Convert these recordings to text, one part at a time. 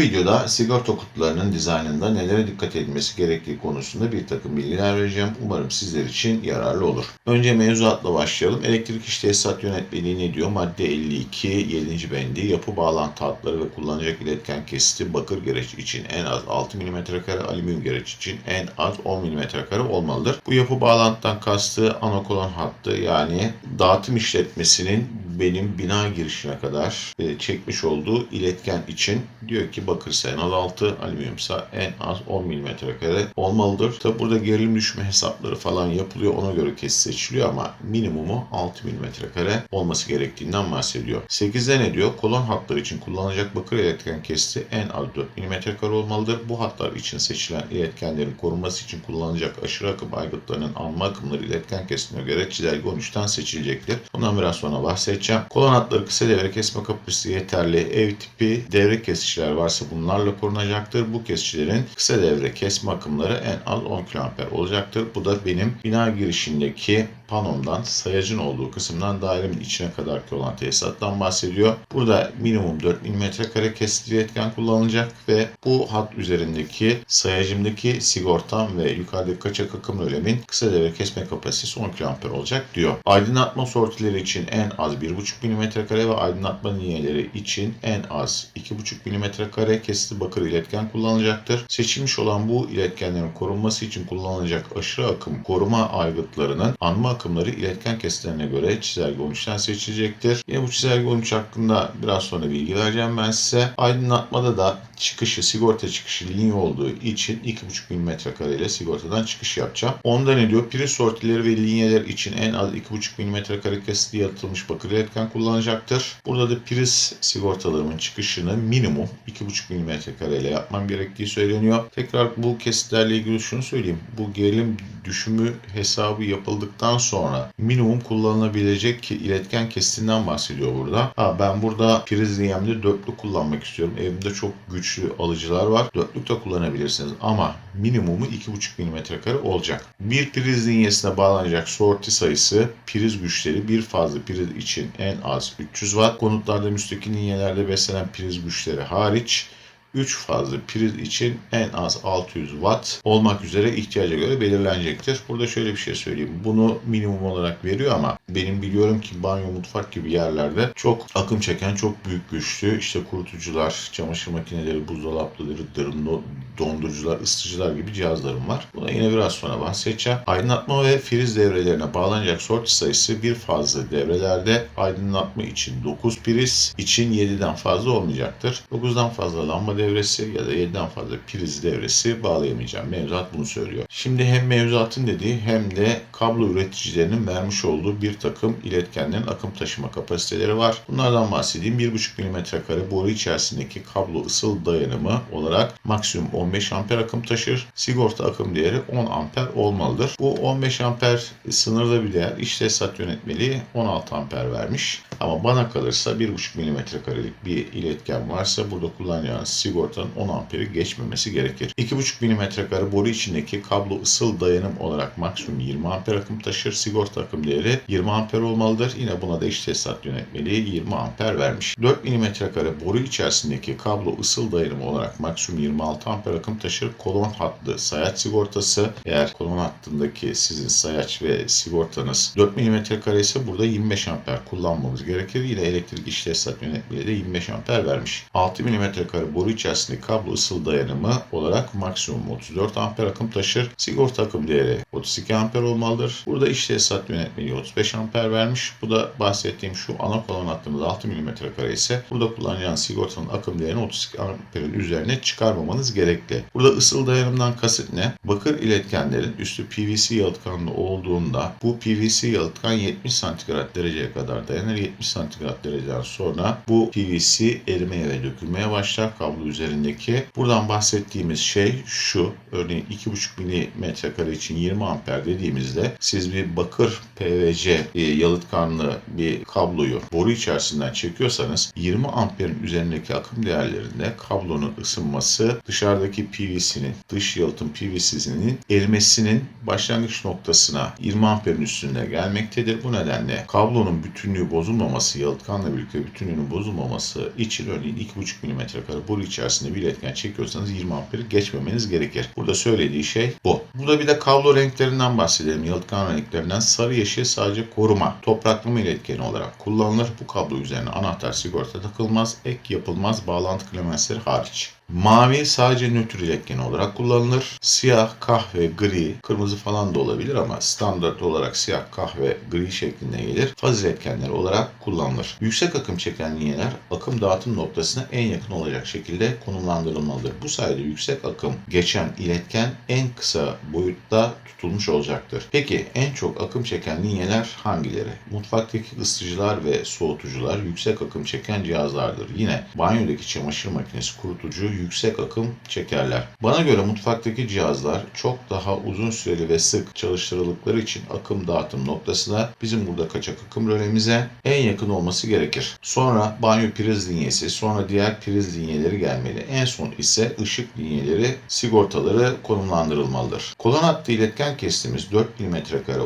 Videoda sigorta kutularının dizaynında nelere dikkat edilmesi gerektiği konusunda bir takım bilgiler vereceğim. Umarım sizler için yararlı olur. Önce mevzuatla başlayalım. Elektrik iş tesisat yönetmeliği ne diyor? Madde 52, 7. bendi yapı bağlantı hatları ve kullanacak iletken kesiti bakır gereç için en az 6 mm kare, alüminyum gereç için en az 10 mm kare olmalıdır. Bu yapı bağlantıdan kastığı anakolon hattı yani dağıtım işletmesinin benim bina girişine kadar e, çekmiş olduğu iletken için diyor ki bakırsa en az 6, alüminyumsa en az 10 mm kare olmalıdır. Tabi burada gerilim düşme hesapları falan yapılıyor. Ona göre kesit seçiliyor ama minimumu 6 mm kare olması gerektiğinden bahsediyor. 8'de ne diyor? Kolon hatları için kullanılacak bakır iletken kesiti en az 4 mm kare olmalıdır. Bu hatlar için seçilen iletkenlerin korunması için kullanılacak aşırı akım aygıtlarının anma akımları iletken kesitine göre çizelge 13'ten seçilecektir. Bundan biraz sonra bahsedeceğim. Kolon hatları kısa devre kesme kapasitesi yeterli ev tipi devre kesiciler varsa bunlarla korunacaktır. Bu kesicilerin kısa devre kesme akımları en az 10 kA olacaktır. Bu da benim bina girişindeki panomdan sayacın olduğu kısımdan dairemin içine kadarki olan tesisattan bahsediyor. Burada minimum 4 mm kare kesici iletken kullanılacak ve bu hat üzerindeki sayacımdaki sigortam ve yukarıdaki kaçak akım ölemin kısa devre kesme kapasitesi 10 kA olacak diyor. Aydınlatma sortileri için en az 1,5 mm kare ve aydınlatma niyeleri için en az 2,5 mm kare kesiti bakır iletken kullanılacaktır. Seçilmiş olan bu iletkenlerin korunması için kullanılacak aşırı akım koruma aygıtlarının anma akımları iletken kesitlerine göre çizelge 13'ten seçilecektir. Yine bu çizelge 13 hakkında biraz sonra bilgi vereceğim ben size. Aydınlatmada da çıkışı, sigorta çıkışı linye olduğu için 2,5 mm kare ile sigortadan çıkış yapacağım. Onda ne diyor? Priz sortileri ve linyeler için en az 2,5 mm kare kesiti yaratılmış bakır iletken kullanacaktır. Burada da priz sigortalarımın çıkışını minimum 2,5 mm kare ile yapmam gerektiği söyleniyor. Tekrar bu kesitlerle ilgili şunu söyleyeyim. Bu gerilim düşümü hesabı yapıldıktan sonra minimum kullanılabilecek iletken kesitinden bahsediyor burada. Ha ben burada priz linyemde dörtlü kullanmak istiyorum. Evimde çok güçlü alıcılar var. Dörtlük de kullanabilirsiniz ama minimumu 2,5 mm kare olacak. Bir priz linyesine bağlanacak sorti sayısı priz güçleri bir fazla priz için en az 300 watt. Konutlarda müstakil linyelerde beslenen priz güçleri hariç 3 fazla priz için en az 600 watt olmak üzere ihtiyaca göre belirlenecektir. Burada şöyle bir şey söyleyeyim. Bunu minimum olarak veriyor ama benim biliyorum ki banyo, mutfak gibi yerlerde çok akım çeken, çok büyük güçlü işte kurutucular, çamaşır makineleri, buzdolapları, dırım, dondurucular, ısıtıcılar gibi cihazlarım var. Buna yine biraz sonra bahsedeceğim. Aydınlatma ve friz devrelerine bağlanacak sorti sayısı bir fazla devrelerde aydınlatma için 9 priz için 7'den fazla olmayacaktır. 9'dan fazla lamba devresi ya da 7'den fazla priz devresi bağlayamayacağım. Mevzuat bunu söylüyor. Şimdi hem mevzuatın dediği hem de kablo üreticilerinin vermiş olduğu bir takım iletkenlerin akım taşıma kapasiteleri var. Bunlardan bahsedeyim. 1,5 mm kare boru içerisindeki kablo ısıl dayanımı olarak maksimum 15 amper akım taşır. Sigorta akım değeri 10 amper olmalıdır. Bu 15 amper sınırda bir değer. İş tesisat yönetmeliği 16 amper vermiş. Ama bana kalırsa 1,5 mm karelik bir iletken varsa burada kullanacağınız sigortanın 10 amperi geçmemesi gerekir. 2,5 mm kare boru içindeki kablo ısıl dayanım olarak maksimum 20 amper akım taşır. Sigorta akım değeri 20 amper olmalıdır. Yine buna da iş tesisat yönetmeliği 20 amper vermiş. 4 mm kare boru içerisindeki kablo ısıl dayanımı olarak maksimum 26 amper akım taşır. Kolon hattı sayaç sigortası eğer kolon hattındaki sizin sayaç ve sigortanız 4 mm kare ise burada 25 amper kullanmamız gerekir. Yine elektrik iş tesisat yönetmeliği de 25 amper vermiş. 6 mm kare boru içerisindeki kablo ısıl dayanımı olarak maksimum 34 amper akım taşır. Sigorta akım değeri 32 amper olmalıdır. Burada iş tesisat yönetmeliği 35 amper vermiş. Bu da bahsettiğim şu ana kolon hattımız 6 mm kare ise burada kullanacağınız sigortanın akım değerini 32 amperin üzerine çıkarmamanız gerekli. Burada ısıl dayanımdan kasıt ne? Bakır iletkenlerin üstü PVC yalıtkanlı olduğunda bu PVC yalıtkan 70 santigrat dereceye kadar dayanır. 70 santigrat dereceden sonra bu PVC erimeye ve dökülmeye başlar kablo üzerindeki. Buradan bahsettiğimiz şey şu. Örneğin 2,5 mm kare için 20 amper dediğimizde siz bir bakır PVC e, yalıtkanlı bir kabloyu boru içerisinden çekiyorsanız 20 amperin üzerindeki akım değerlerinde kablonun ısınması dışarıdaki PVC'nin dış yalıtım PVC'sinin erimesinin başlangıç noktasına 20 amperin üstünde gelmektedir. Bu nedenle kablonun bütünlüğü bozulmaması, yalıtkanla birlikte bütünlüğünün bozulmaması için örneğin 2,5 mm kare boru içerisinde içerisinde bir iletken çekiyorsanız 20 amperi geçmemeniz gerekir. Burada söylediği şey bu. Burada bir de kablo renklerinden bahsedelim. Yalıtkan renklerinden sarı yeşil sadece koruma, topraklama iletkeni olarak kullanılır. Bu kablo üzerine anahtar sigorta takılmaz, ek yapılmaz bağlantı klemensleri hariç. Mavi sadece nötr iletkeni olarak kullanılır. Siyah, kahve, gri, kırmızı falan da olabilir ama standart olarak siyah, kahve, gri şeklinde gelir. Faz iletkenleri olarak kullanılır. Yüksek akım çeken linyeler akım dağıtım noktasına en yakın olacak şekilde konumlandırılmalıdır. Bu sayede yüksek akım geçen iletken en kısa boyutta tutulmuş olacaktır. Peki en çok akım çeken linyeler hangileri? Mutfaktaki ısıtıcılar ve soğutucular yüksek akım çeken cihazlardır. Yine banyodaki çamaşır makinesi, kurutucu yüksek akım çekerler. Bana göre mutfaktaki cihazlar çok daha uzun süreli ve sık çalıştırıldıkları için akım dağıtım noktasına bizim burada kaçak akım rölemize en yakın olması gerekir. Sonra banyo priz linyesi, sonra diğer priz linyeleri gelmeli. En son ise ışık linyeleri, sigortaları konumlandırılmalıdır. Kolon hattı iletken kestiğimiz 4 mm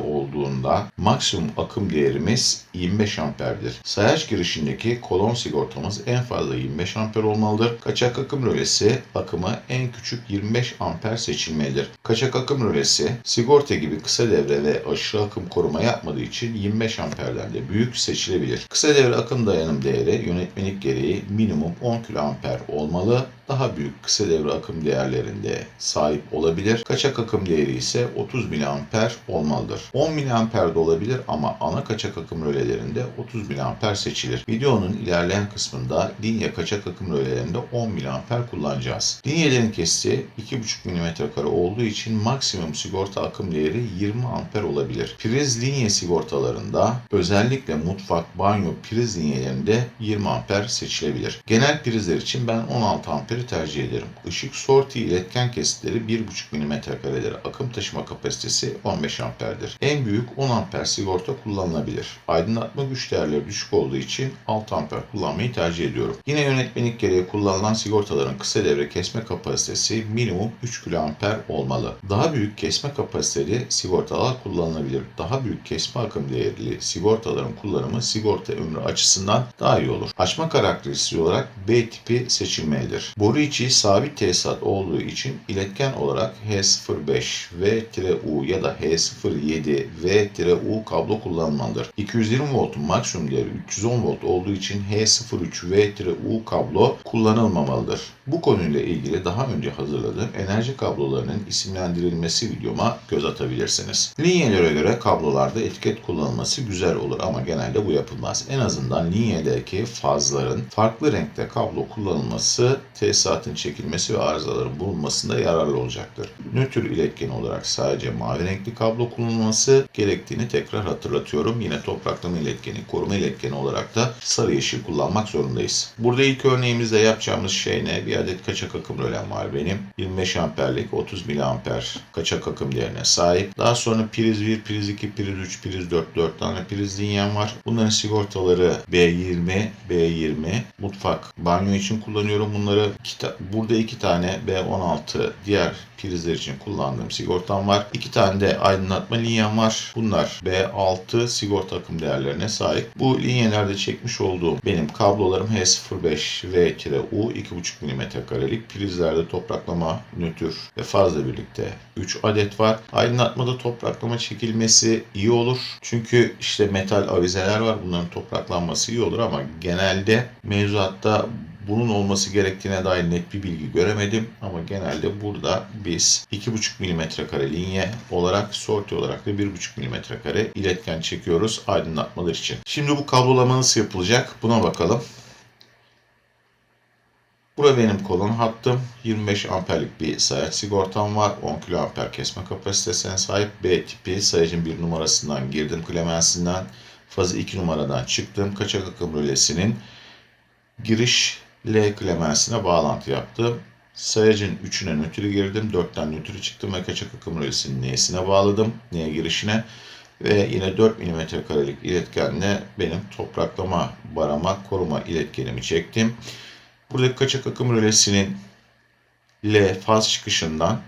olduğunda maksimum akım değerimiz 25 amperdir. Sayaç girişindeki kolon sigortamız en fazla 25 amper olmalıdır. Kaçak akım rölesi akımı en küçük 25 amper seçilmelidir. Kaçak akım rölesi sigorta gibi kısa devre ve aşırı akım koruma yapmadığı için 25 amperden de büyük seçilebilir. Kısa devre akım dayanım değeri yönetmelik gereği minimum 10 kA olmalı. Daha büyük kısa devre akım değerlerinde sahip olabilir. Kaçak akım değeri ise 30 mA olmalıdır. 10 mA da olabilir ama ana kaçak akım rölelerinde 30 mA seçilir. Videonun ilerleyen kısmında linye kaçak akım rölelerinde 10 mA kullanacağız. Linyelerin kestiği 2,5 mm kare olduğu için maksimum sigorta akım değeri 20 amper olabilir. Priz linye sigortalarında özellikle mutfak, banyo priz linyelerinde 20 amper seçilebilir. Genel prizler için ben 16 amperi tercih ederim. Işık sorti iletken kesitleri 1,5 mm kareleri akım taşıma kapasitesi 15 amperdir. En büyük 10 amper sigorta kullanılabilir. Aydınlatma güç değerleri düşük olduğu için 6 amper kullanmayı tercih ediyorum. Yine yönetmelik gereği kullanılan sigortaların kısa devre kesme kapasitesi minimum 3 kA olmalı. Daha büyük kesme kapasiteli sigortalar kullanılabilir. Daha büyük kesme akım değerli sigortaların kullanımı sigorta ömrü açısından daha iyi olur. Açma karakteristiği olarak B tipi seçilmelidir. Boru içi sabit tesisat olduğu için iletken olarak H05 V-U ya da H07 V-U kablo kullanılmalıdır. 220 voltun maksimum değeri 310 volt olduğu için H03 V-U kablo kullanılmamalıdır. Bu konuyla ilgili daha önce hazırladığım enerji kablolarının isimlendirilmesi videoma göz atabilirsiniz. Linyelere göre kablolarda etiket kullanılması güzel olur ama genelde bu yapılmaz. En azından linyedeki fazların farklı renkte kablo kullanılması tesisatın çekilmesi ve arızaların bulunmasında yararlı olacaktır. Nötr iletken olarak sadece mavi renkli kablo kullanılması gerektiğini tekrar hatırlatıyorum. Yine topraklama iletkeni, koruma iletkeni olarak da sarı yeşil kullanmak zorundayız. Burada ilk örneğimizde yapacağımız şey ne? Bir adet kaçak akım rölem var benim. 25 amperlik 30 miliamper kaçak akım değerine sahip. Daha sonra priz 1, priz 2, priz 3, priz 4, 4 tane priz linyem var. Bunların sigortaları B20, B20, mutfak, banyo için kullanıyorum bunları. Burada iki tane B16 diğer prizler için kullandığım sigortam var. İki tane de aydınlatma linyem var. Bunlar B6 sigorta akım değerlerine sahip. Bu linyelerde çekmiş olduğum benim kablolarım H05 V-U 2,5 mm karelik. Prizlerde topraklama, nötr ve fazla birlikte 3 adet var. Aydınlatmada topraklama çekilmesi iyi olur. Çünkü işte metal avizeler var. Bunların topraklanması iyi olur ama genelde mevzuatta bunun olması gerektiğine dair net bir bilgi göremedim ama genelde burada biz 2,5 mm kare linye olarak sorti olarak da 1,5 mm kare iletken çekiyoruz aydınlatmalar için. Şimdi bu kablolama nasıl yapılacak buna bakalım. Bura benim kolon hattım. 25 amperlik bir sayaç sigortam var. 10 kA kesme kapasitesine sahip. B tipi sayacın bir numarasından girdim klemensinden. Fazı 2 numaradan çıktım. Kaçak akım rölesinin giriş L klemensine bağlantı yaptım. Sayacın 3'üne nötrü girdim. 4'ten nötrü çıktım ve kaçak akım rölesinin N'sine bağladım. N girişine. Ve yine 4 mm karelik iletkenle benim topraklama, barama, koruma iletkenimi çektim. Buradaki kaçak akım rölesinin L faz çıkışından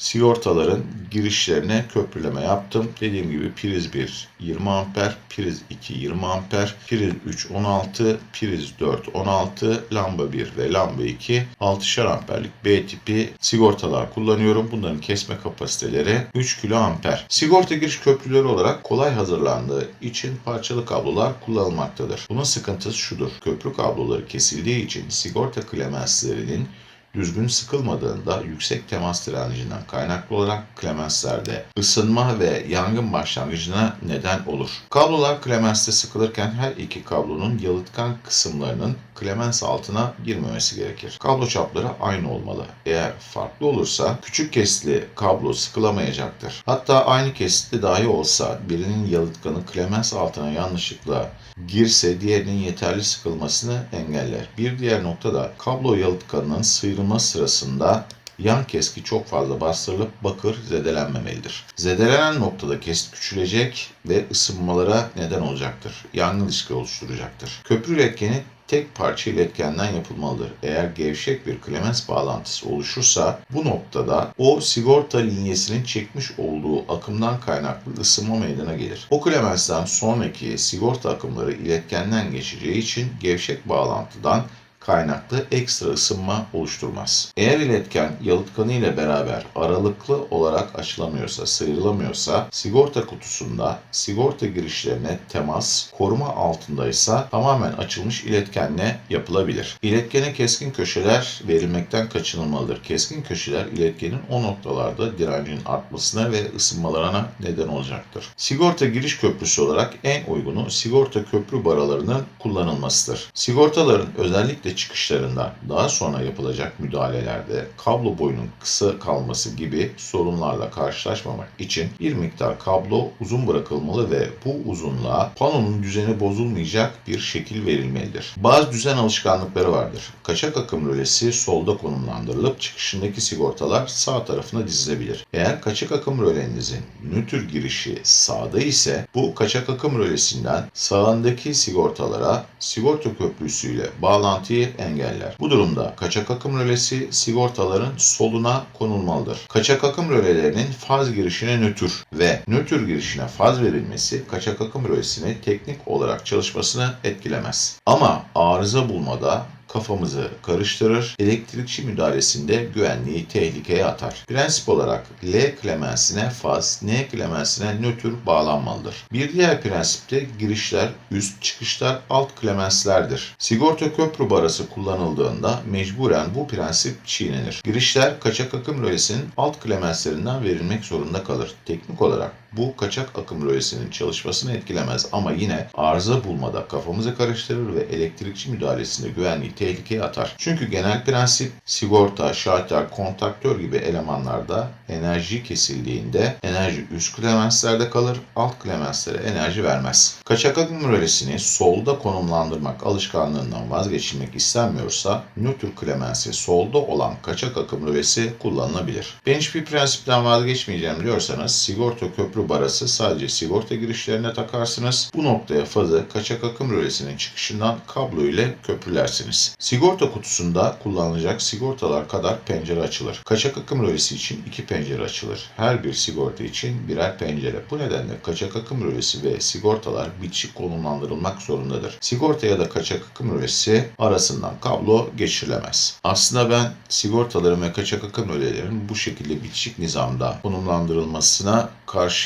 sigortaların girişlerine köprüleme yaptım. Dediğim gibi priz 1 20 amper, priz 2 20 amper, priz 3 16, priz 4 16, lamba 1 ve lamba 2 6'şar amperlik B tipi sigortalar kullanıyorum. Bunların kesme kapasiteleri 3 kilo amper. Sigorta giriş köprüleri olarak kolay hazırlandığı için parçalı kablolar kullanılmaktadır. Bunun sıkıntısı şudur. Köprü kabloları kesildiği için sigorta klemenslerinin düzgün sıkılmadığında yüksek temas direncinden kaynaklı olarak klemenslerde ısınma ve yangın başlangıcına neden olur. Kablolar klemenste sıkılırken her iki kablonun yalıtkan kısımlarının klemens altına girmemesi gerekir. Kablo çapları aynı olmalı. Eğer farklı olursa küçük kesitli kablo sıkılamayacaktır. Hatta aynı kesitli dahi olsa birinin yalıtkanı klemens altına yanlışlıkla girse diğerinin yeterli sıkılmasını engeller. Bir diğer nokta da kablo yalıtkanının sıyrılma sırasında yan keski çok fazla bastırılıp bakır zedelenmemelidir. Zedelenen noktada kesit küçülecek ve ısınmalara neden olacaktır. Yangın riski oluşturacaktır. Köprü iletkeni tek parça iletkenden yapılmalıdır. Eğer gevşek bir klemens bağlantısı oluşursa bu noktada o sigorta linyesinin çekmiş olduğu akımdan kaynaklı ısınma meydana gelir. O klemensten sonraki sigorta akımları iletkenden geçeceği için gevşek bağlantıdan kaynaklı ekstra ısınma oluşturmaz. Eğer iletken yalıtkanı ile beraber aralıklı olarak açılamıyorsa, sıyrılamıyorsa sigorta kutusunda sigorta girişlerine temas koruma altındaysa tamamen açılmış iletkenle yapılabilir. İletkene keskin köşeler verilmekten kaçınılmalıdır. Keskin köşeler iletkenin o noktalarda direncinin artmasına ve ısınmalarına neden olacaktır. Sigorta giriş köprüsü olarak en uygunu sigorta köprü baralarının kullanılmasıdır. Sigortaların özellikle çıkışlarında daha sonra yapılacak müdahalelerde kablo boyunun kısa kalması gibi sorunlarla karşılaşmamak için bir miktar kablo uzun bırakılmalı ve bu uzunluğa panonun düzeni bozulmayacak bir şekil verilmelidir. Bazı düzen alışkanlıkları vardır. Kaçak akım rölesi solda konumlandırılıp çıkışındaki sigortalar sağ tarafına dizilebilir. Eğer kaçak akım rölenizin nötr girişi sağda ise bu kaçak akım rölesinden sağındaki sigortalara sigorta köprüsüyle bağlantıyı engeller. Bu durumda kaçak akım rölesi sigortaların soluna konulmalıdır. Kaçak akım rölelerinin faz girişine nötr ve nötr girişine faz verilmesi kaçak akım rölesini teknik olarak çalışmasını etkilemez. Ama arıza bulmada kafamızı karıştırır, elektrikçi müdahalesinde güvenliği tehlikeye atar. Prensip olarak L klemensine faz, N klemensine nötr bağlanmalıdır. Bir diğer prensip de girişler üst, çıkışlar alt klemenslerdir. Sigorta köprü barası kullanıldığında mecburen bu prensip çiğnenir. Girişler kaçak akım rölesinin alt klemenslerinden verilmek zorunda kalır. Teknik olarak bu kaçak akım rölesinin çalışmasını etkilemez ama yine arıza bulmada kafamızı karıştırır ve elektrikçi müdahalesinde güvenliği tehlikeye atar. Çünkü genel prensip sigorta, şalter, kontaktör gibi elemanlarda enerji kesildiğinde enerji üst klemenslerde kalır, alt klemenslere enerji vermez. Kaçak akım rölesini solda konumlandırmak alışkanlığından vazgeçilmek istenmiyorsa nötr klemensi solda olan kaçak akım rölesi kullanılabilir. Ben hiçbir prensipten vazgeçmeyeceğim diyorsanız sigorta köprü barası sadece sigorta girişlerine takarsınız. Bu noktaya fazı kaçak akım rölesinin çıkışından kablo ile köprülersiniz. Sigorta kutusunda kullanılacak sigortalar kadar pencere açılır. Kaçak akım rölesi için iki pencere açılır. Her bir sigorta için birer pencere. Bu nedenle kaçak akım rölesi ve sigortalar bitişik konumlandırılmak zorundadır. Sigorta ya da kaçak akım rölesi arasından kablo geçirilemez. Aslında ben sigortaların ve kaçak akım rölelerin bu şekilde bitişik nizamda konumlandırılmasına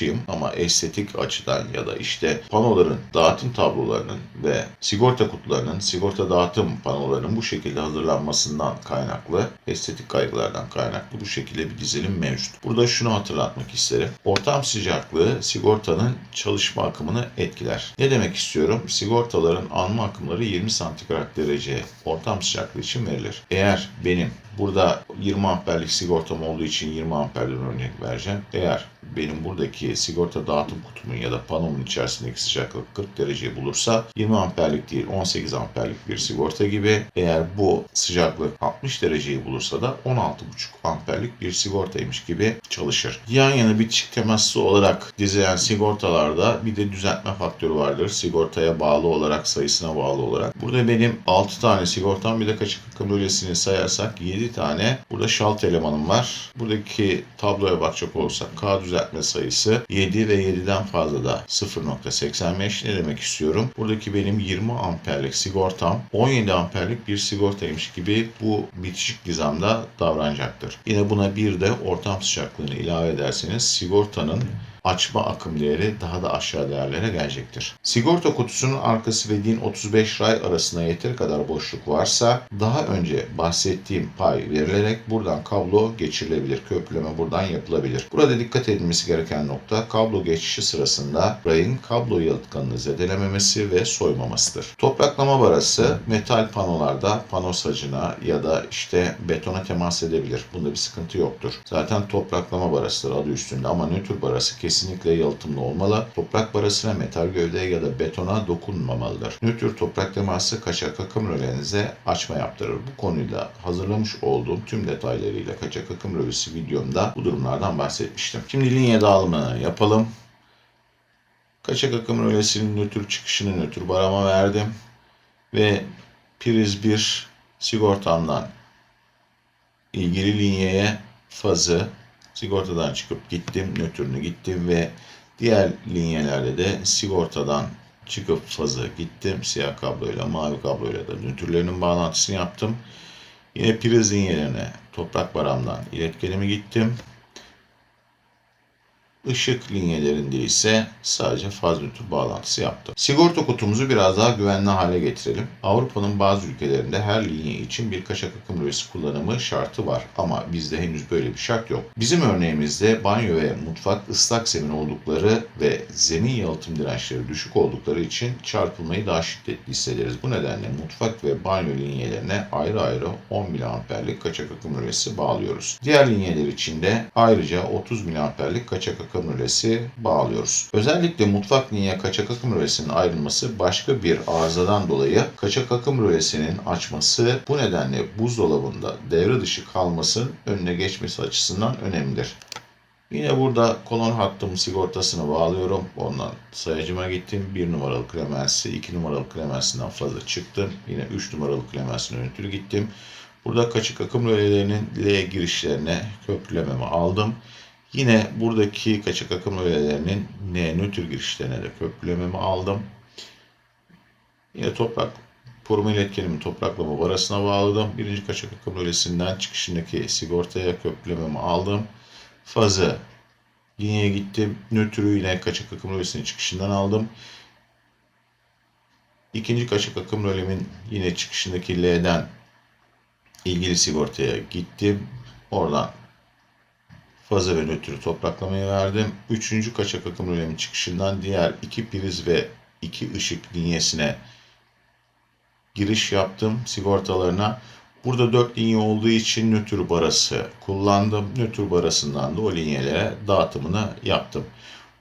karşıyım ama estetik açıdan ya da işte panoların dağıtım tablolarının ve sigorta kutularının sigorta dağıtım panolarının bu şekilde hazırlanmasından kaynaklı estetik kaygılardan kaynaklı bu şekilde bir dizilim mevcut. Burada şunu hatırlatmak isterim. Ortam sıcaklığı sigortanın çalışma akımını etkiler. Ne demek istiyorum? Sigortaların anma akımları 20 santigrat derece ortam sıcaklığı için verilir. Eğer benim Burada 20 amperlik sigortam olduğu için 20 amperden örnek vereceğim. Eğer benim buradaki sigorta dağıtım kutumun ya da panomun içerisindeki sıcaklık 40 dereceyi bulursa 20 amperlik değil 18 amperlik bir sigorta gibi. Eğer bu sıcaklık 60 dereceyi bulursa da 16,5 amperlik bir sigortaymış gibi çalışır. Yan yana bitişik temaslı olarak dizilen sigortalarda bir de düzeltme faktörü vardır. Sigortaya bağlı olarak sayısına bağlı olarak. Burada benim 6 tane sigortam bir de kaçak akım bölgesini sayarsak 7 tane burada şalt elemanım var. Buradaki tabloya bakacak olursak K düzeltme sayısı 7 ve 7'den fazla da 0.85 ne demek istiyorum? Buradaki benim 20 amperlik sigortam 17 amperlik bir sigortaymış gibi bu bitişik nizamda davranacaktır. Yine buna bir de ortam sıcaklığını ilave ederseniz sigortanın açma akım değeri daha da aşağı değerlere gelecektir. Sigorta kutusunun arkası ve DIN 35 ray arasında yeteri kadar boşluk varsa daha önce bahsettiğim pay verilerek buradan kablo geçirilebilir. Köprüleme buradan yapılabilir. Burada dikkat edilmesi gereken nokta kablo geçişi sırasında rayın kablo yalıtkanını zedelememesi ve soymamasıdır. Topraklama barası metal panolarda pano sacına ya da işte betona temas edebilir. Bunda bir sıkıntı yoktur. Zaten topraklama barasıdır adı üstünde ama nötr barası kesinlikle yalıtımlı olmalı. Toprak barasına metal gövdeye ya da betona dokunmamalıdır. Nötr toprak teması kaçak akım rölenize açma yaptırır. Bu konuyla hazırlamış olduğum tüm detaylarıyla kaçak akım rölesi videomda bu durumlardan bahsetmiştim. Şimdi linye dağılımını yapalım. Kaçak akım rölesinin nötr çıkışını nötr barama verdim. Ve priz 1 sigortamdan ilgili linyeye fazı sigortadan çıkıp gittim, nötrünü gittim ve diğer linyelerde de sigortadan çıkıp fazı gittim. Siyah kabloyla, mavi kabloyla da nötrlerinin bağlantısını yaptım. Yine priz linyelerine toprak baramdan iletkenimi gittim. Işık linyelerinde ise sadece faz nötr bağlantısı yaptım. Sigorta kutumuzu biraz daha güvenli hale getirelim. Avrupa'nın bazı ülkelerinde her linye için bir kaçak akım rölesi kullanımı şartı var ama bizde henüz böyle bir şart yok. Bizim örneğimizde banyo ve mutfak ıslak zemin oldukları ve zemin yalıtım dirençleri düşük oldukları için çarpılmayı daha şiddetli hissederiz. Bu nedenle mutfak ve banyo linyelerine ayrı ayrı 10 miliamperlik kaçak akım rölesi bağlıyoruz. Diğer linyeler için de ayrıca 30 miliamperlik kaçak akım rölesi bağlıyoruz. Özellikle mutfak linye kaçak akım rölesinin ayrılması başka bir arızadan dolayı kaçak akım rölesinin açması bu nedenle buzdolabında devre dışı kalmasının önüne geçmesi açısından önemlidir. Yine burada kolon hattım sigortasını bağlıyorum. Ondan sayacıma gittim. 1 numaralı klemensi, 2 numaralı klemensinden fazla çıktım. Yine 3 numaralı klemensine ötürü gittim. Burada kaçak akım rölelerinin L girişlerine köprülememi aldım. Yine buradaki kaçak akım rölelerinin N nötr girişlerine de köprülememi aldım. Yine toprak koruma iletkenimi topraklama barasına bağladım. Birinci kaçak akım rölesinden çıkışındaki sigortaya köprülememi aldım. Fazı linyeye gittim. Nötrü yine kaçak akım rölesinin çıkışından aldım. İkinci kaçak akım rölemin yine çıkışındaki L'den ilgili sigortaya gittim. Oradan fazı ve nötrü topraklamaya verdim. Üçüncü kaçak akım rölemin çıkışından diğer iki priz ve iki ışık linyesine giriş yaptım sigortalarına. Burada 4 linye olduğu için nötr barası kullandım. Nötr barasından da o linyelere dağıtımını yaptım.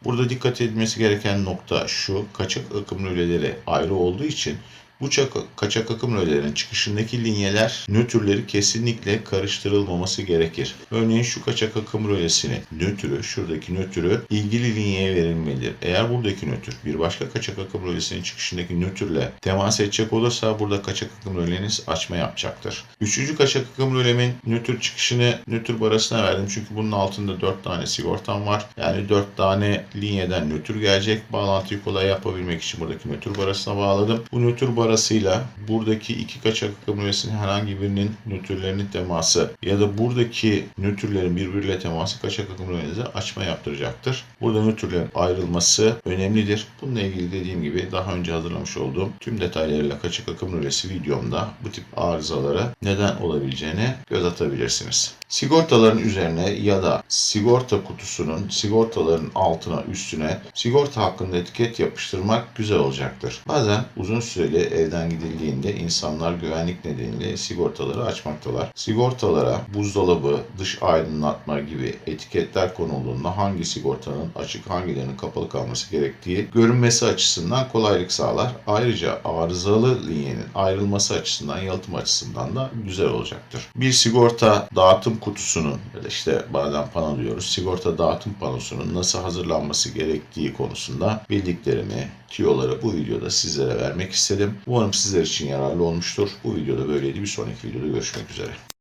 Burada dikkat edilmesi gereken nokta şu. Kaçak akım röleleri ayrı olduğu için bu çak- kaçak akım rölelerinin çıkışındaki linyeler nötrleri kesinlikle karıştırılmaması gerekir. Örneğin şu kaçak akım rölesinin nötrü, şuradaki nötrü ilgili linyeye verilmelidir. Eğer buradaki nötr bir başka kaçak akım rölesinin çıkışındaki nötrle temas edecek olursa burada kaçak akım röleniz açma yapacaktır. Üçüncü kaçak akım rölemin nötr çıkışını nötr barasına verdim çünkü bunun altında 4 tane sigortam var. Yani 4 tane linyeden nötr gelecek. Bağlantıyı kolay yapabilmek için buradaki nötr barasına bağladım. Bu nötr barasıyla buradaki iki kaçak akım rölesinin herhangi birinin nötrlerinin teması ya da buradaki nötrlerin birbiriyle teması kaçak akım rölenize açma yaptıracaktır. Burada nötrlerin ayrılması önemlidir. Bununla ilgili dediğim gibi daha önce hazırlamış olduğum tüm detaylarıyla kaçak akım rölesi videomda bu tip arızalara neden olabileceğine göz atabilirsiniz. Sigortaların üzerine ya da sigorta kutusunun sigortaların altına üstüne sigorta hakkında etiket yapıştırmak güzel olacaktır. Bazen uzun süreli evden gidildiğinde insanlar güvenlik nedeniyle sigortaları açmaktalar. Sigortalara buzdolabı, dış aydınlatma gibi etiketler konulduğunda hangi sigortanın açık hangilerinin kapalı kalması gerektiği görünmesi açısından kolaylık sağlar. Ayrıca arızalı linyenin ayrılması açısından, yalıtım açısından da güzel olacaktır. Bir sigorta dağıtım kutusunun ya da işte bazen pano diyoruz. Sigorta dağıtım panosunun nasıl hazırlanması gerektiği konusunda bildiklerimi, tüyoları bu videoda sizlere vermek istedim. Umarım sizler için yararlı olmuştur. Bu videoda böyleydi. Bir sonraki videoda görüşmek üzere.